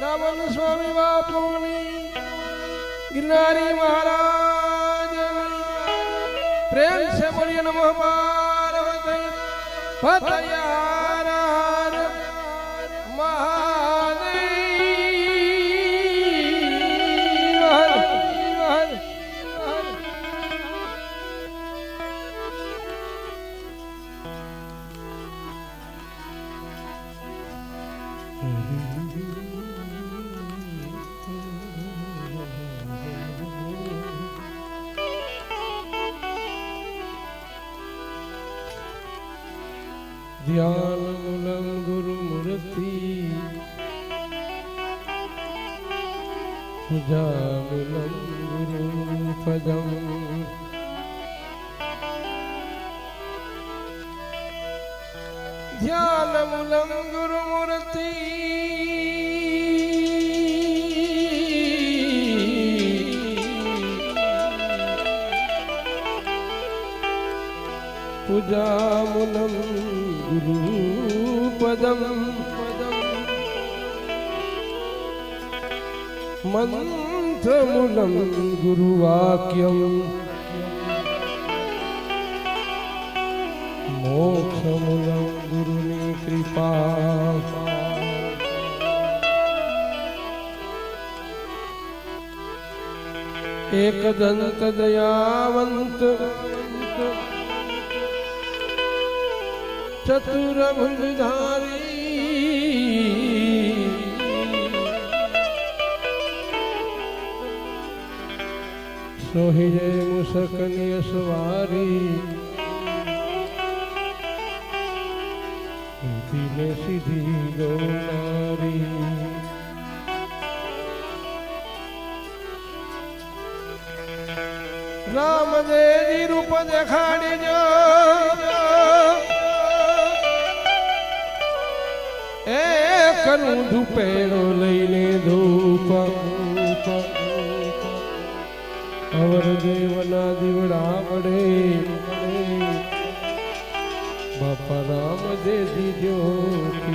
રાવણ સ્વામી બાપુની ગિરનારી મહારાજ પ્રેમ છે બોલીએ નમઃ પાર્વતી. पूजामूलं गुरुपदम् ध्यानमूलं गुरुमूर्ति पूजामुलं गुरुपदं मन्त्रमुलं गुरुवाक्यम् मोक्षमुलं गुरुनि कृपा एकदन्त दयावन्त સોહિજે મુસકની સવારી દિલે સીધી ગૌનારી. રામદેવી રૂપ દેખાડીજો એ કરું ધૂપેડો લઈને ધૂપ. દેવના દીવડા વડે બાપા રામ દે દીજો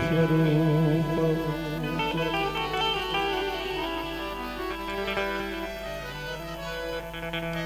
સ્વરૂપ હજી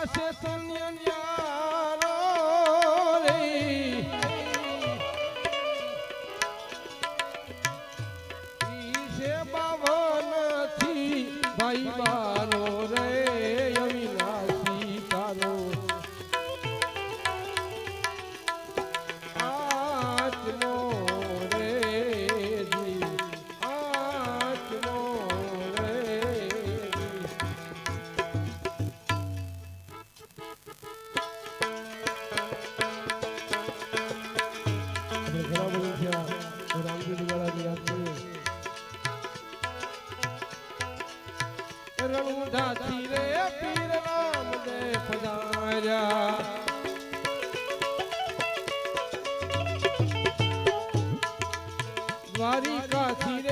આશે તન્ય દ્વારિકાથી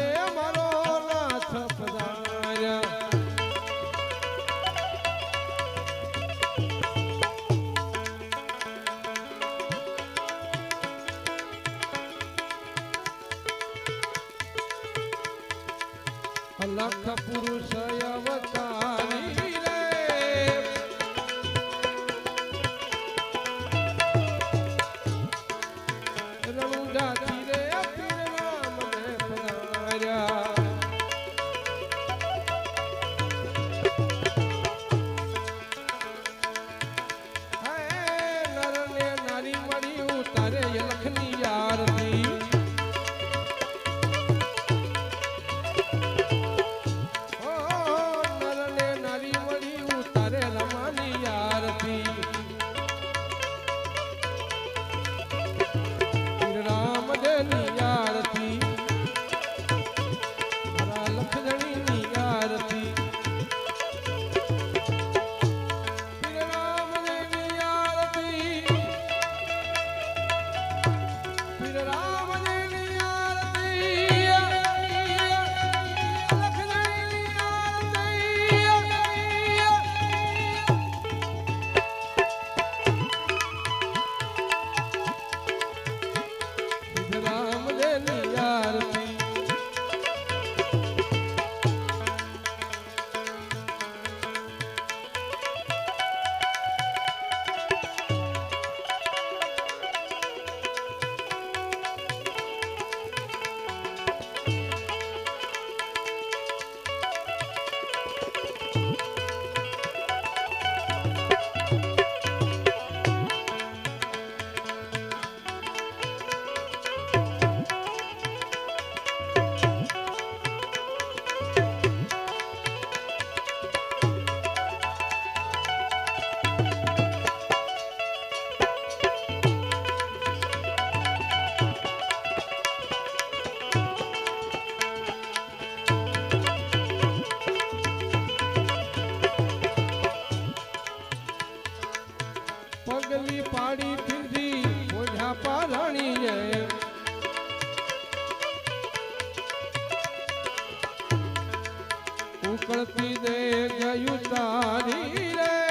ગયું તારી રે.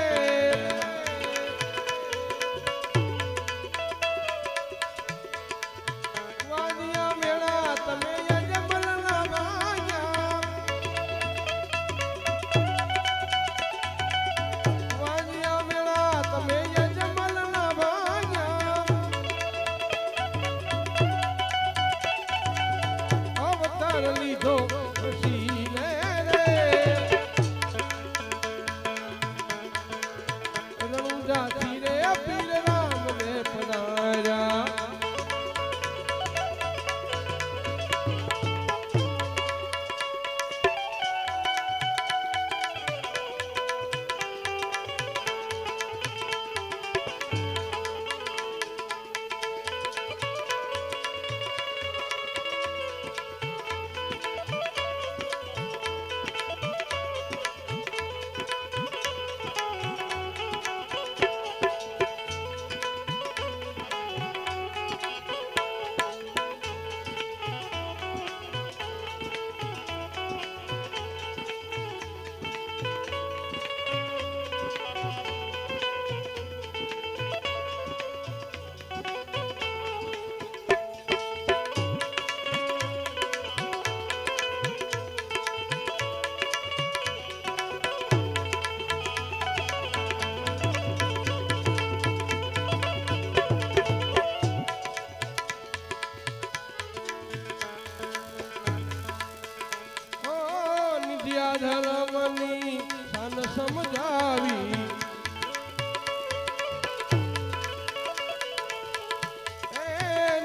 કાઢ્યા ધર્મની સન સમજાવી.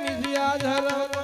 નિધ્યા ધર્મ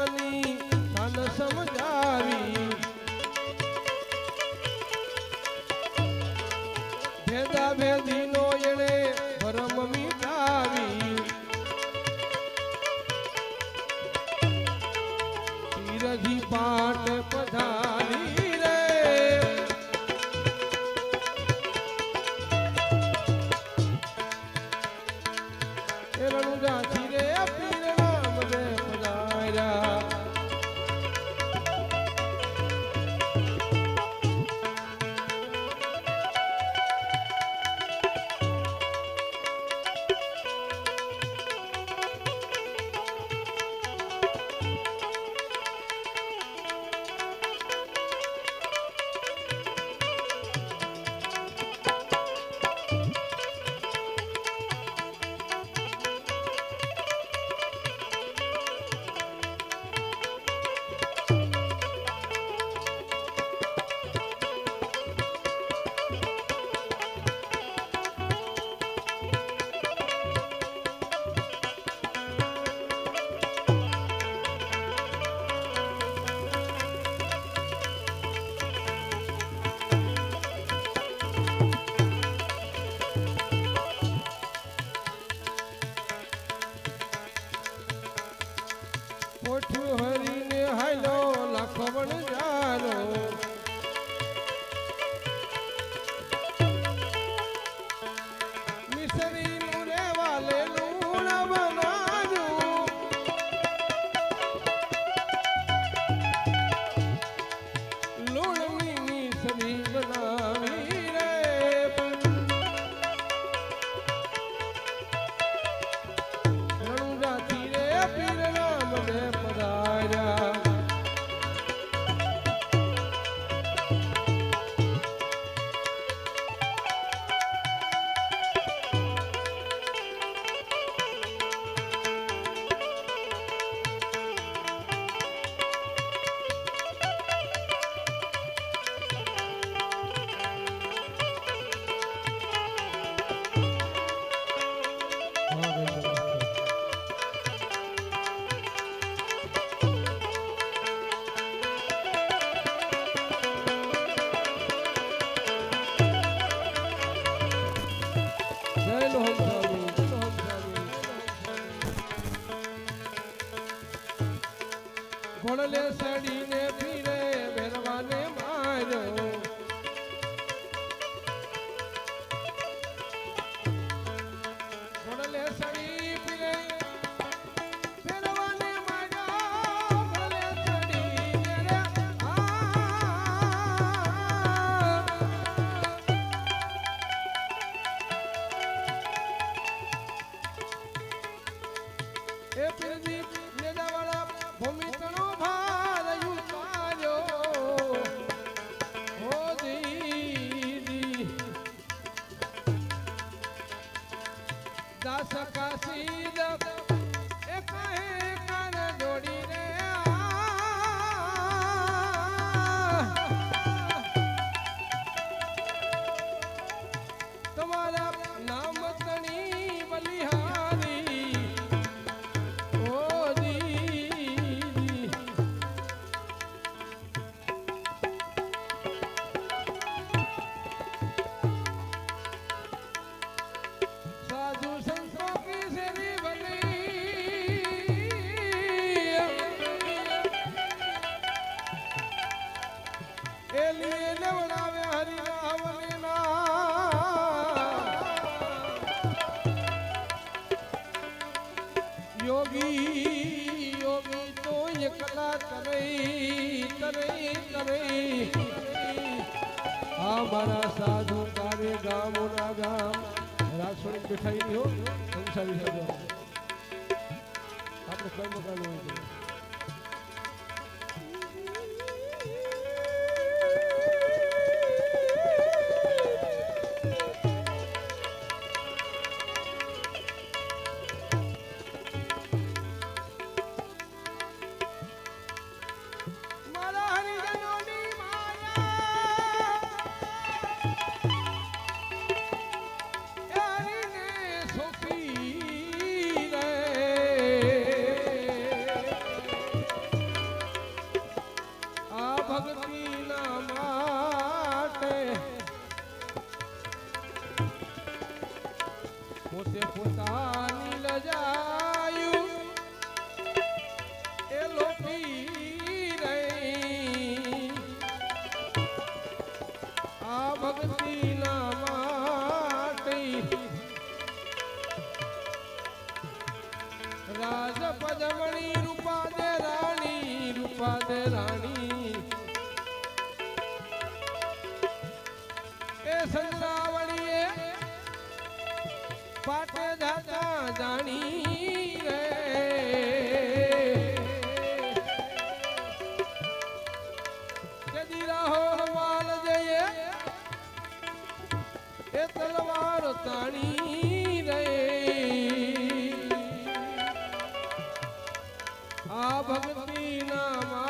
Parabéns, યોગી યોગી તો એકલા કરે કરે કરે હા મારા સાધુ તારે ગામોના ગામ રાસોડી બેઠાઈ રહ્યો સંસારી સાધુ આપણે કર્મ કરવું જોઈએ એ તલવાર તાણી રે. આ ભક્તિ ના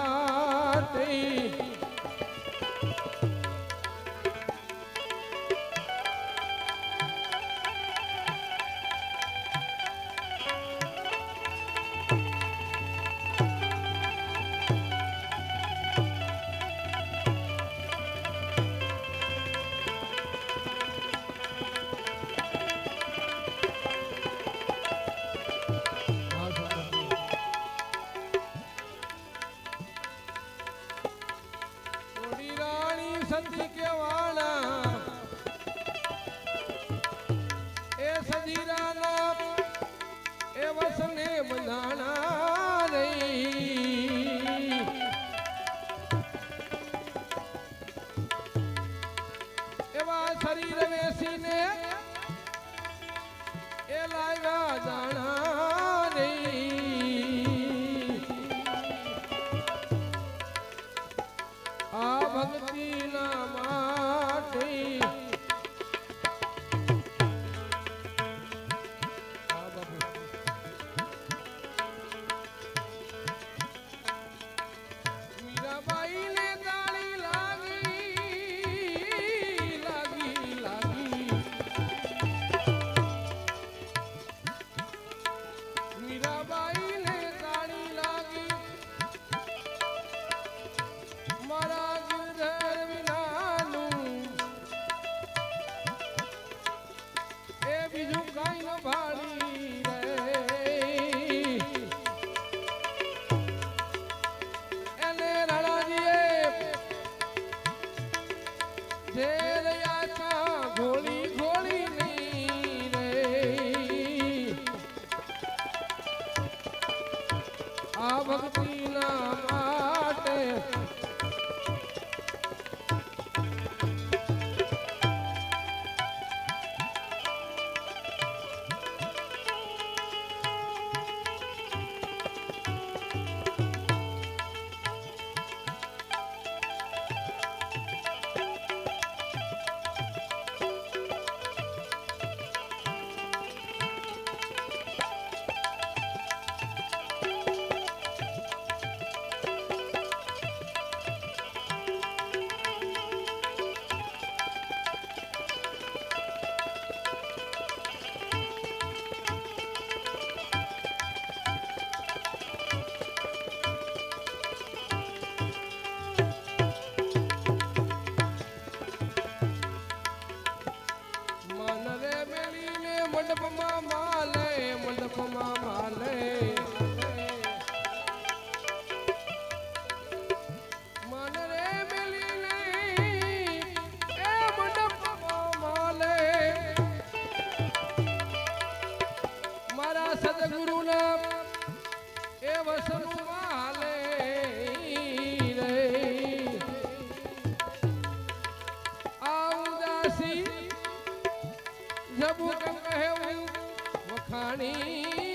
ઉદાસી જબુ કહેવું વખાણી.